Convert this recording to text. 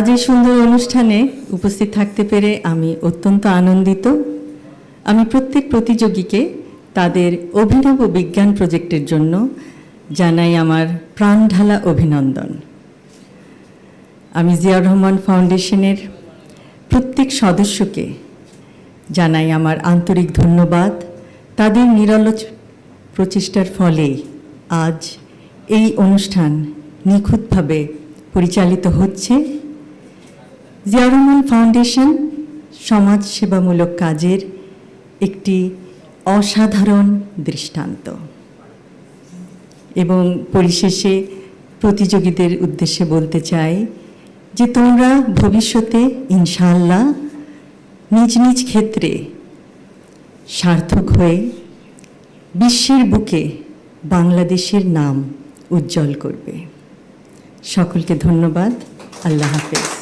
আজ এই সুন্দর অনুষ্ঠানে উপস্থিত থাকতে পেরে আমি অত্যন্ত আনন্দিত। আমি প্রত্যেক প্রতিযোগীকে তাদের অভিনব বিজ্ঞান প্রজেক্টের জন্য জানাই আমার প্রাণঢালা অভিনন্দন। আমি জিয়াউর রহমান ফাউন্ডেশনের প্রত্যেক সদস্যকে জানাই আমার আন্তরিক ধন্যবাদ। তাদের নিরলস প্রচেষ্টার ফলে আজ এই অনুষ্ঠান নিখুঁতভাবে পরিচালিত হচ্ছে। জিয়াউর ফাউন্ডেশন সমাজ সেবামূলক কাজের একটি অসাধারণ দৃষ্টান্ত। এবং পরিশেষে প্রতিযোগীদের উদ্দেশ্যে বলতে চাই যে তোমরা ভবিষ্যতে ইনশাআল্লাহ নিজ নিজ ক্ষেত্রে সার্থক হয়ে বিশ্বের বুকে বাংলাদেশের নাম উজ্জ্বল করবে। সকলকে ধন্যবাদ। আল্লাহ হাফেজ।